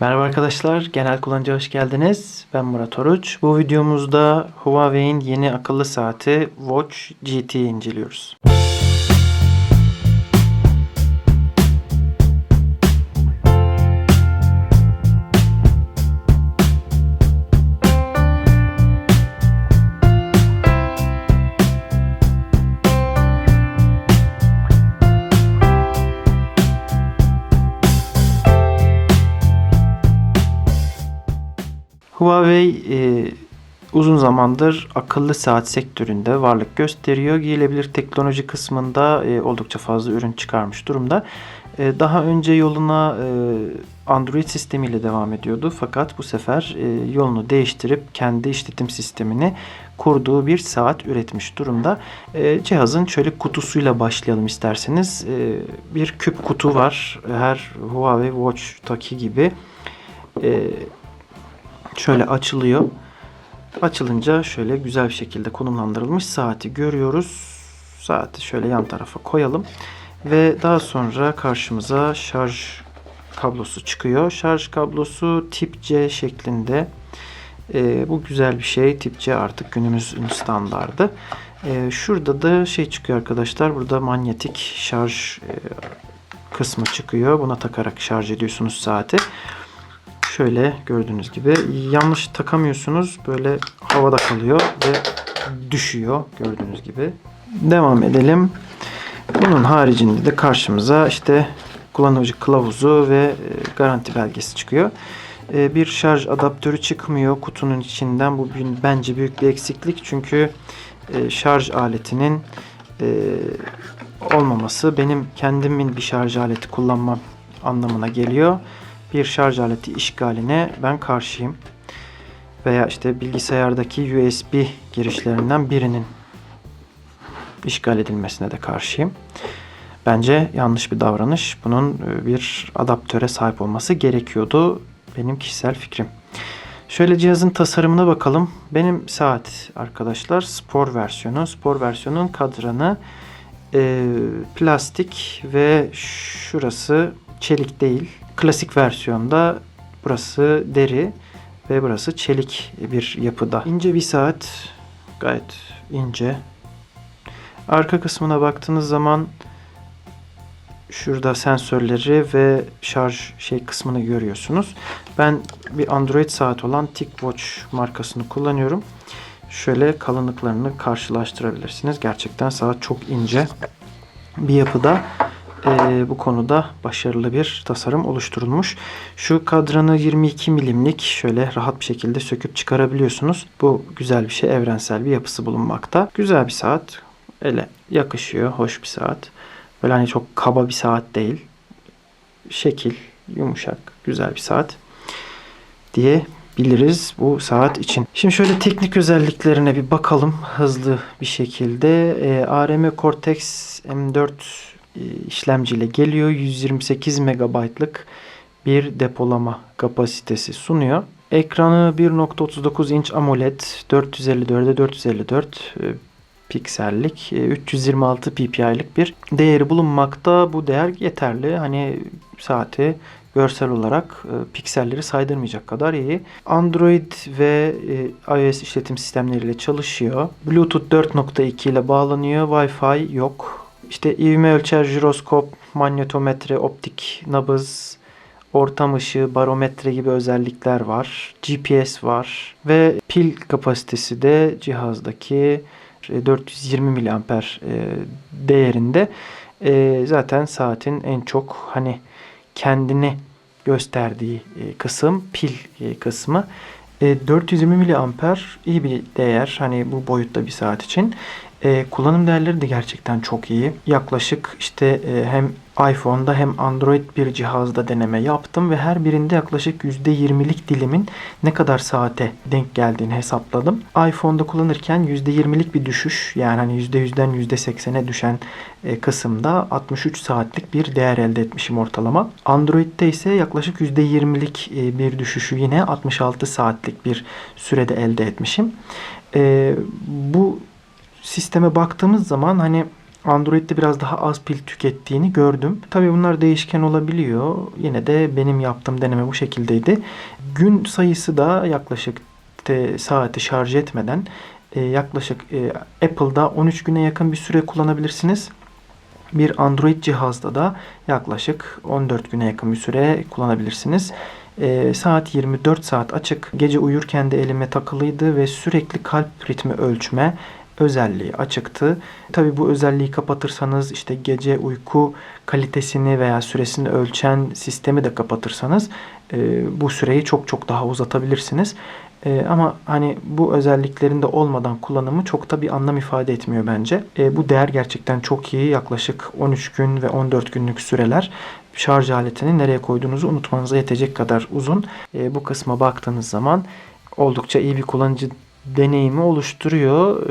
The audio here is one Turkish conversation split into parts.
Merhaba arkadaşlar, genel kullanıcı hoş geldiniz. Ben Murat Oruç. Bu videomuzda Huawei'in yeni akıllı saati Watch GT'yi inceliyoruz. Huawei e, uzun zamandır akıllı saat sektöründe varlık gösteriyor. Giyilebilir teknoloji kısmında e, oldukça fazla ürün çıkarmış durumda. E, daha önce yoluna e, Android sistemiyle devam ediyordu. Fakat bu sefer e, yolunu değiştirip kendi işletim sistemini kurduğu bir saat üretmiş durumda. E, cihazın şöyle kutusuyla başlayalım isterseniz. E, bir küp kutu var. Her Huawei Watch'taki gibi. E, şöyle açılıyor. Açılınca şöyle güzel bir şekilde konumlandırılmış saati görüyoruz. Saati şöyle yan tarafa koyalım. Ve daha sonra karşımıza şarj kablosu çıkıyor. Şarj kablosu tip C şeklinde. Ee, bu güzel bir şey. Tip C artık günümüzün standardı. Ee, şurada da şey çıkıyor arkadaşlar. Burada manyetik şarj e, kısmı çıkıyor. Buna takarak şarj ediyorsunuz saati. Şöyle gördüğünüz gibi yanlış takamıyorsunuz. Böyle havada kalıyor ve düşüyor gördüğünüz gibi. Devam edelim. Bunun haricinde de karşımıza işte kullanıcı kılavuzu ve e, garanti belgesi çıkıyor. E, Bir şarj adaptörü çıkmıyor kutunun içinden. Bu bence büyük bir eksiklik. Çünkü e, şarj aletinin olmaması benim kendimin bir şarj aleti kullanmam anlamına geliyor bir şarj aleti işgaline ben karşıyım. Veya işte bilgisayardaki USB girişlerinden birinin işgal edilmesine de karşıyım. Bence yanlış bir davranış. Bunun e, bir adaptöre sahip olması gerekiyordu. Benim kişisel fikrim. Şöyle cihazın tasarımına bakalım. Benim saat arkadaşlar spor versiyonu. Spor versiyonun kadranı e, plastik ve şurası çelik değil. Klasik versiyonda burası deri ve burası çelik bir yapıda. İnce bir saat. Gayet ince. Arka kısmına baktığınız zaman şurada sensörleri ve şarj şey kısmını görüyorsunuz. Ben bir Android saat olan TicWatch markasını kullanıyorum. Şöyle kalınlıklarını karşılaştırabilirsiniz. Gerçekten saat çok ince bir yapıda e, bu konuda başarılı bir tasarım oluşturulmuş. Şu kadranı 22 milimlik şöyle rahat bir şekilde söküp çıkarabiliyorsunuz. Bu güzel bir şey. Evrensel bir yapısı bulunmakta. Güzel bir saat. Ele yakışıyor. Hoş bir saat. Böyle hani çok kaba bir saat değil. Şekil, yumuşak, güzel bir saat diye biliriz bu saat için. Şimdi şöyle teknik özelliklerine bir bakalım hızlı bir şekilde. E, ARM Cortex M4 e, işlemciyle geliyor. 128 MB'lık bir depolama kapasitesi sunuyor. Ekranı 1.39 inç AMOLED 454'e 454 e, piksellik e, 326 ppi'lik bir değeri bulunmakta. Bu değer yeterli. Hani saati görsel olarak e, pikselleri saydırmayacak kadar iyi. Android ve e, iOS işletim sistemleriyle çalışıyor. Bluetooth 4.2 ile bağlanıyor. Wi-Fi yok. İşte ivme ölçer, jiroskop, manyetometre, optik nabız, ortam ışığı, barometre gibi özellikler var. GPS var ve pil kapasitesi de cihazdaki e, 420 miliamper e, değerinde. E, zaten saatin en çok hani kendini gösterdiği e, kısım pil e, kısmı. E, 420 miliamper iyi bir değer hani bu boyutta bir saat için. E, kullanım değerleri de gerçekten çok iyi. Yaklaşık işte e, hem iPhone'da hem Android bir cihazda deneme yaptım ve her birinde yaklaşık %20'lik dilimin ne kadar saate denk geldiğini hesapladım. iPhone'da kullanırken %20'lik bir düşüş yani hani %100'den %80'e düşen e, kısımda 63 saatlik bir değer elde etmişim ortalama. Android'de ise yaklaşık %20'lik e, bir düşüşü yine 66 saatlik bir sürede elde etmişim. E, bu sisteme baktığımız zaman hani Android'de biraz daha az pil tükettiğini gördüm. Tabii bunlar değişken olabiliyor. Yine de benim yaptığım deneme bu şekildeydi. Gün sayısı da yaklaşık saati şarj etmeden e, yaklaşık e, Apple'da 13 güne yakın bir süre kullanabilirsiniz. Bir Android cihazda da yaklaşık 14 güne yakın bir süre kullanabilirsiniz. E, saat 24 saat açık. Gece uyurken de elime takılıydı ve sürekli kalp ritmi ölçme özelliği açıktı. Tabi bu özelliği kapatırsanız işte gece uyku kalitesini veya süresini ölçen sistemi de kapatırsanız e, bu süreyi çok çok daha uzatabilirsiniz. E, ama hani bu özelliklerinde olmadan kullanımı çok da bir anlam ifade etmiyor bence. E, bu değer gerçekten çok iyi. Yaklaşık 13 gün ve 14 günlük süreler şarj aletini nereye koyduğunuzu unutmanıza yetecek kadar uzun. E, bu kısma baktığınız zaman oldukça iyi bir kullanıcı deneyimi oluşturuyor.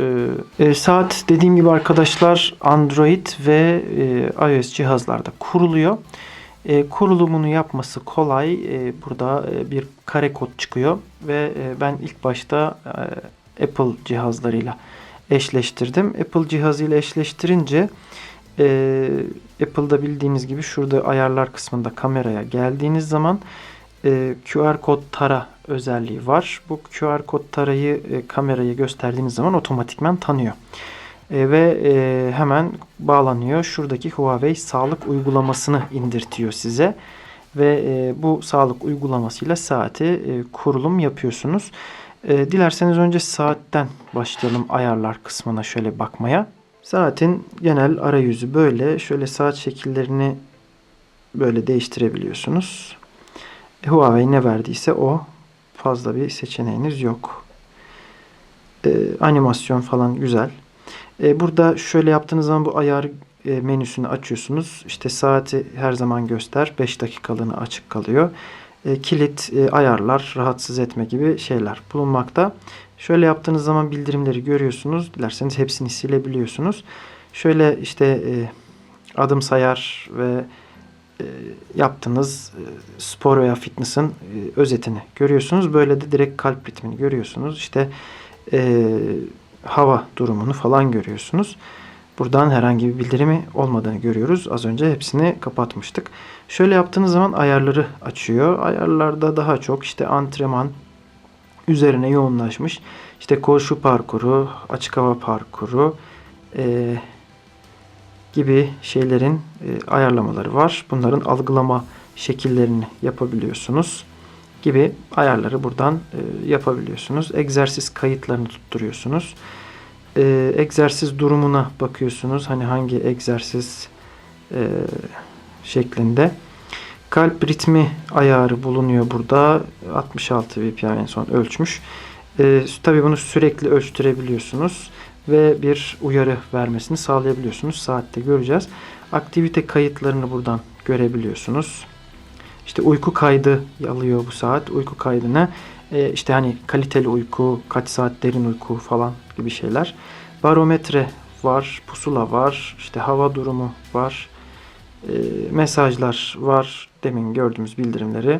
Ee, e, saat dediğim gibi arkadaşlar Android ve e, iOS cihazlarda kuruluyor. E, kurulumunu yapması kolay. E, burada e, bir kare kod çıkıyor ve e, ben ilk başta e, Apple cihazlarıyla eşleştirdim. Apple cihazıyla eşleştirince e, Apple'da bildiğiniz gibi şurada ayarlar kısmında kameraya geldiğiniz zaman e, QR kod tara özelliği var. Bu QR kod tarayı e, kamerayı gösterdiğiniz zaman otomatikman tanıyor. E, ve e, hemen bağlanıyor. Şuradaki Huawei sağlık uygulamasını indirtiyor size. Ve e, bu sağlık uygulamasıyla saati e, kurulum yapıyorsunuz. Dilerseniz önce saatten başlayalım ayarlar kısmına şöyle bakmaya. Saatin genel arayüzü böyle. Şöyle saat şekillerini böyle değiştirebiliyorsunuz. Huawei ne verdiyse o. Fazla bir seçeneğiniz yok. Ee, animasyon falan güzel. Ee, burada şöyle yaptığınız zaman bu ayar e, menüsünü açıyorsunuz. İşte saati her zaman göster. 5 dakikalığına açık kalıyor. E, kilit, e, ayarlar, rahatsız etme gibi şeyler bulunmakta. Şöyle yaptığınız zaman bildirimleri görüyorsunuz. Dilerseniz hepsini silebiliyorsunuz. Şöyle işte e, adım sayar ve e, yaptığınız e, spor veya fitness'ın e, özetini görüyorsunuz. Böyle de direkt kalp ritmini görüyorsunuz. İşte e, hava durumunu falan görüyorsunuz. Buradan herhangi bir bildirimi olmadığını görüyoruz. Az önce hepsini kapatmıştık. Şöyle yaptığınız zaman ayarları açıyor. Ayarlarda daha çok işte antrenman üzerine yoğunlaşmış. İşte koşu parkuru, açık hava parkuru, e, gibi şeylerin e, ayarlamaları var. Bunların algılama şekillerini yapabiliyorsunuz gibi ayarları buradan e, yapabiliyorsunuz. Egzersiz kayıtlarını tutturuyorsunuz. E, egzersiz durumuna bakıyorsunuz. Hani hangi egzersiz şeklinde. Kalp ritmi ayarı bulunuyor burada. 66 BPM en son ölçmüş. E, tabii bunu sürekli ölçtürebiliyorsunuz ve bir uyarı vermesini sağlayabiliyorsunuz. Saatte göreceğiz. Aktivite kayıtlarını buradan görebiliyorsunuz. İşte uyku kaydı alıyor bu saat. Uyku kaydını e, işte hani kaliteli uyku, kaç saat derin uyku falan gibi şeyler. Barometre var, pusula var, işte hava durumu var, e, mesajlar var, demin gördüğümüz bildirimleri.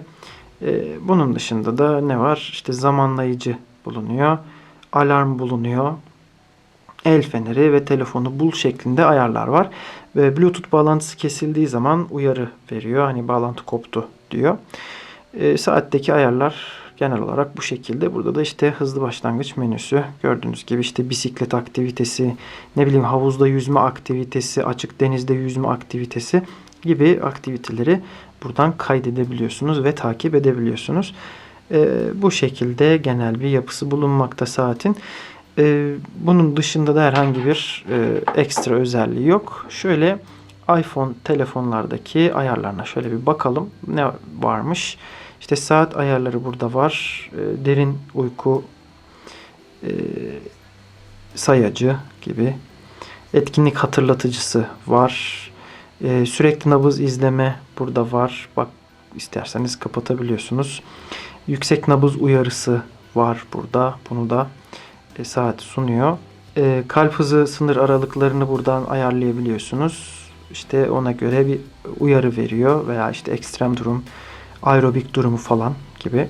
E, bunun dışında da ne var? İşte zamanlayıcı bulunuyor, alarm bulunuyor, el feneri ve telefonu bul şeklinde ayarlar var. Ve Bluetooth bağlantısı kesildiği zaman uyarı veriyor. Hani bağlantı koptu diyor. E, saatteki ayarlar genel olarak bu şekilde. Burada da işte hızlı başlangıç menüsü. Gördüğünüz gibi işte bisiklet aktivitesi, ne bileyim havuzda yüzme aktivitesi, açık denizde yüzme aktivitesi gibi aktiviteleri buradan kaydedebiliyorsunuz ve takip edebiliyorsunuz. E, bu şekilde genel bir yapısı bulunmakta saatin. E, bunun dışında da herhangi bir e, ekstra özelliği yok. Şöyle iPhone telefonlardaki ayarlarına şöyle bir bakalım ne varmış. İşte saat ayarları burada var. E, derin uyku e, sayacı gibi. Etkinlik hatırlatıcısı var. E, sürekli nabız izleme burada var. Bak isterseniz kapatabiliyorsunuz. Yüksek nabız uyarısı var burada. Bunu da saat sunuyor. E, kalp hızı sınır aralıklarını buradan ayarlayabiliyorsunuz. İşte ona göre bir uyarı veriyor veya işte ekstrem durum, aerobik durumu falan gibi.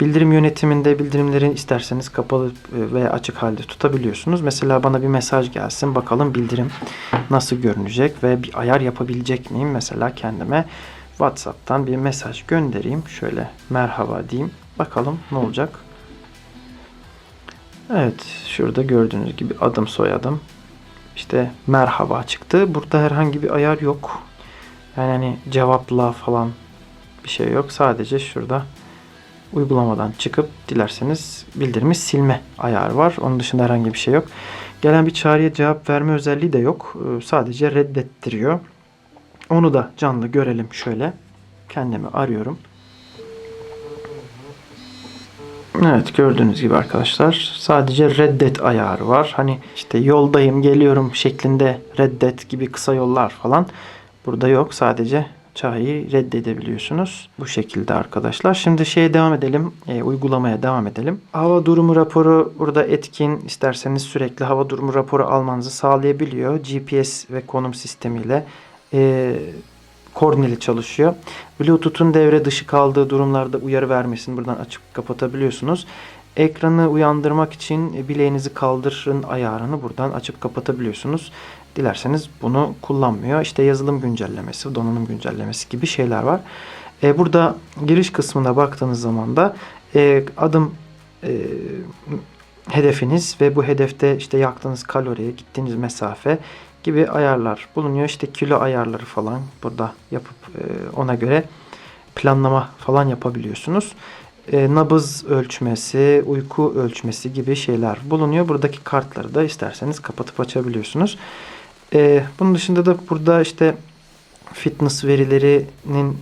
Bildirim yönetiminde bildirimlerin isterseniz kapalı e, veya açık halde tutabiliyorsunuz. Mesela bana bir mesaj gelsin. Bakalım bildirim nasıl görünecek ve bir ayar yapabilecek miyim? Mesela kendime WhatsApp'tan bir mesaj göndereyim. Şöyle merhaba diyeyim. Bakalım ne olacak? Evet, şurada gördüğünüz gibi adım soyadım. İşte merhaba çıktı. Burada herhangi bir ayar yok. Yani hani cevapla falan bir şey yok. Sadece şurada uygulamadan çıkıp dilerseniz bildirimi silme ayarı var. Onun dışında herhangi bir şey yok. Gelen bir çağrıya cevap verme özelliği de yok. Ee, Sadece reddettiriyor. Onu da canlı görelim şöyle. Kendimi arıyorum. Evet gördüğünüz gibi arkadaşlar sadece reddet ayarı var. Hani işte yoldayım geliyorum şeklinde reddet gibi kısa yollar falan burada yok. Sadece çağrıyı reddedebiliyorsunuz. Bu şekilde arkadaşlar. Şimdi şeye devam edelim. e, uygulamaya devam edelim. Hava durumu raporu burada etkin. İsterseniz sürekli hava durumu raporu almanızı sağlayabiliyor. GPS ve konum sistemiyle e, koordineli çalışıyor. Bluetooth'un devre dışı kaldığı durumlarda uyarı vermesini buradan açıp kapatabiliyorsunuz. Ekranı uyandırmak için e, bileğinizi kaldırın ayarını buradan açıp kapatabiliyorsunuz. Dilerseniz bunu kullanmıyor. İşte yazılım güncellemesi, donanım güncellemesi gibi şeyler var. E, burada giriş kısmına baktığınız zaman da e, adım e, hedefiniz ve bu hedefte işte yaktığınız kaloriye, gittiğiniz mesafe gibi ayarlar bulunuyor. İşte kilo ayarları falan burada yapıp e, ona göre planlama falan yapabiliyorsunuz. E, nabız ölçmesi, uyku ölçmesi gibi şeyler bulunuyor. Buradaki kartları da isterseniz kapatıp açabiliyorsunuz. E, bunun dışında da burada işte fitness verilerinin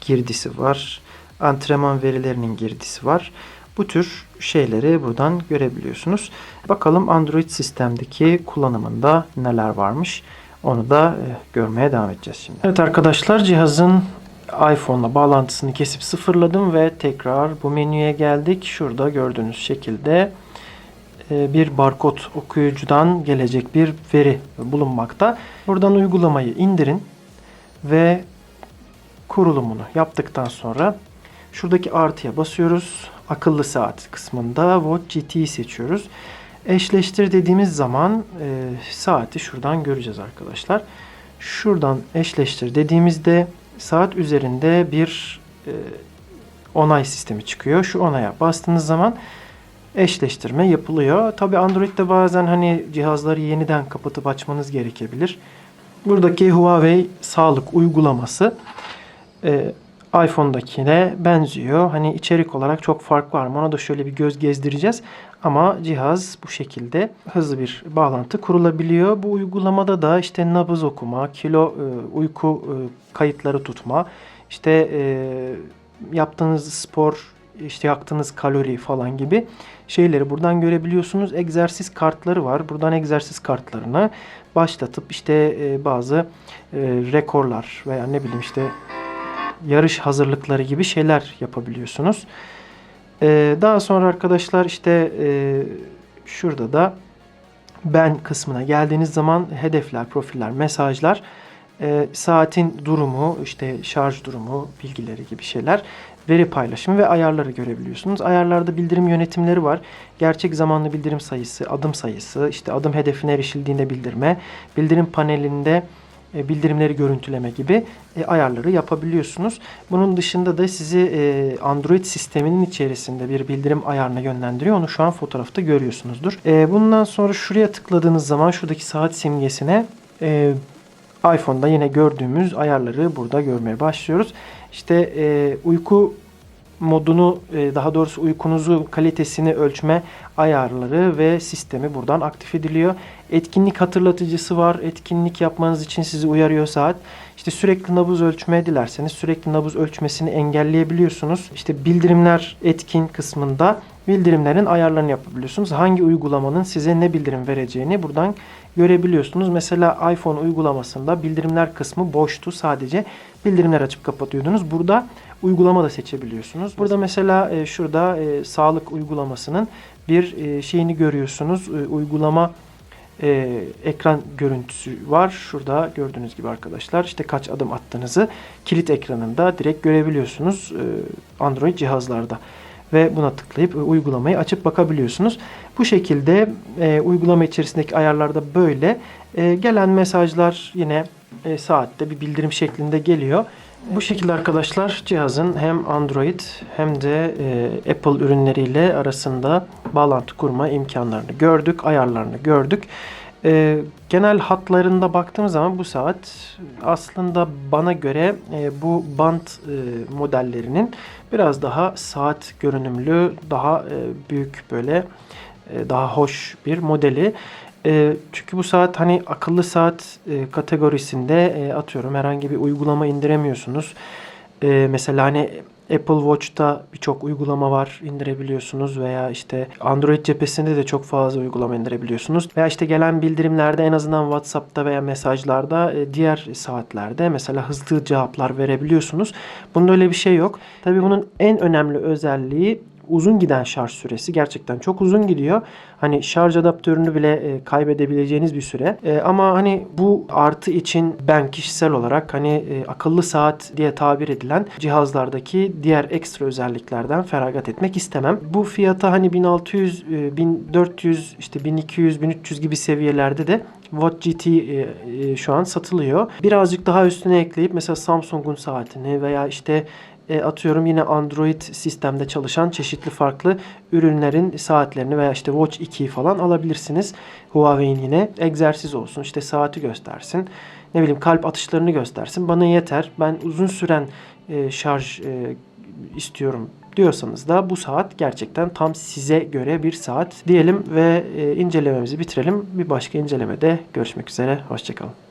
girdisi var. Antrenman verilerinin girdisi var. Bu tür şeyleri buradan görebiliyorsunuz. Bakalım Android sistemdeki kullanımında neler varmış. Onu da e, görmeye devam edeceğiz şimdi. Evet arkadaşlar cihazın iPhone'la bağlantısını kesip sıfırladım ve tekrar bu menüye geldik. Şurada gördüğünüz şekilde e, bir barkod okuyucudan gelecek bir veri bulunmakta. Buradan uygulamayı indirin ve kurulumunu yaptıktan sonra şuradaki artıya basıyoruz. Akıllı saat kısmında Watch GT'yi seçiyoruz. Eşleştir dediğimiz zaman e, saati şuradan göreceğiz arkadaşlar. Şuradan eşleştir dediğimizde saat üzerinde bir e, onay sistemi çıkıyor. Şu onaya bastığınız zaman eşleştirme yapılıyor. Tabi Android'de bazen hani cihazları yeniden kapatıp açmanız gerekebilir. Buradaki Huawei sağlık uygulaması e, iPhone'dakine benziyor. Hani içerik olarak çok fark var mı? Ona da şöyle bir göz gezdireceğiz. Ama cihaz bu şekilde hızlı bir bağlantı kurulabiliyor. Bu uygulamada da işte nabız okuma, kilo, e, uyku e, kayıtları tutma, işte e, yaptığınız spor, işte yaktığınız kalori falan gibi şeyleri buradan görebiliyorsunuz. Egzersiz kartları var. Buradan egzersiz kartlarını başlatıp işte bazı rekorlar veya ne bileyim işte yarış hazırlıkları gibi şeyler yapabiliyorsunuz. Ee, daha sonra arkadaşlar işte e, şurada da ben kısmına geldiğiniz zaman hedefler, profiller, mesajlar, e, saatin durumu, işte şarj durumu, bilgileri gibi şeyler, veri paylaşımı ve ayarları görebiliyorsunuz. Ayarlarda bildirim yönetimleri var. Gerçek zamanlı bildirim sayısı, adım sayısı, işte adım hedefine erişildiğinde bildirme, bildirim panelinde bildirimleri görüntüleme gibi e, ayarları yapabiliyorsunuz. Bunun dışında da sizi e, Android sisteminin içerisinde bir bildirim ayarına yönlendiriyor. Onu şu an fotoğrafta görüyorsunuzdur. Bundan sonra şuraya tıkladığınız zaman şuradaki saat simgesine iPhone'da yine gördüğümüz ayarları burada görmeye başlıyoruz. İşte uyku modunu daha doğrusu uykunuzu kalitesini ölçme ayarları ve sistemi buradan aktif ediliyor. Etkinlik hatırlatıcısı var. Etkinlik yapmanız için sizi uyarıyor saat. İşte sürekli nabız ölçmeye dilerseniz sürekli nabız ölçmesini engelleyebiliyorsunuz. İşte bildirimler etkin kısmında bildirimlerin ayarlarını yapabiliyorsunuz. Hangi uygulamanın size ne bildirim vereceğini buradan görebiliyorsunuz. Mesela iPhone uygulamasında bildirimler kısmı boştu. Sadece bildirimler açıp kapatıyordunuz. Burada uygulama da seçebiliyorsunuz. Burada mesela e, şurada e, sağlık uygulamasının bir e, şeyini görüyorsunuz. E, uygulama e, ekran görüntüsü var. Şurada gördüğünüz gibi arkadaşlar işte kaç adım attığınızı kilit ekranında direkt görebiliyorsunuz e, Android cihazlarda. ve buna tıklayıp e, uygulamayı açıp bakabiliyorsunuz. Bu şekilde e, uygulama içerisindeki ayarlarda böyle. E, gelen mesajlar yine e, saatte bir bildirim şeklinde geliyor. Bu şekilde arkadaşlar cihazın hem Android hem de e, Apple ürünleriyle arasında bağlantı kurma imkanlarını gördük, ayarlarını gördük. E, genel hatlarında baktığım zaman bu saat aslında bana göre e, bu bant e, modellerinin biraz daha saat görünümlü, daha e, büyük böyle e, daha hoş bir modeli. E, çünkü bu saat hani akıllı saat e, kategorisinde e, atıyorum herhangi bir uygulama indiremiyorsunuz. E, mesela hani Apple Watch'ta birçok uygulama var indirebiliyorsunuz veya işte Android cephesinde de çok fazla uygulama indirebiliyorsunuz. Veya işte gelen bildirimlerde en azından WhatsApp'ta veya mesajlarda e, diğer saatlerde mesela hızlı cevaplar verebiliyorsunuz. Bunda öyle bir şey yok. Tabii bunun en önemli özelliği uzun giden şarj süresi gerçekten çok uzun gidiyor. Hani şarj adaptörünü bile e, kaybedebileceğiniz bir süre. E, ama hani bu artı için ben kişisel olarak hani e, akıllı saat diye tabir edilen cihazlardaki diğer ekstra özelliklerden feragat etmek istemem. Bu fiyata hani 1600, e, 1400, işte 1200, 1300 gibi seviyelerde de Watch GT e, e, şu an satılıyor. Birazcık daha üstüne ekleyip mesela Samsung'un saatini veya işte e, atıyorum yine Android sistemde çalışan çeşitli farklı ürünlerin saatlerini veya işte Watch 2'yi falan alabilirsiniz. Huawei'in yine egzersiz olsun işte saati göstersin. Ne bileyim kalp atışlarını göstersin. Bana yeter. Ben uzun süren e, şarj e, istiyorum diyorsanız da bu saat gerçekten tam size göre bir saat diyelim ve e, incelememizi bitirelim. Bir başka incelemede görüşmek üzere. Hoşçakalın.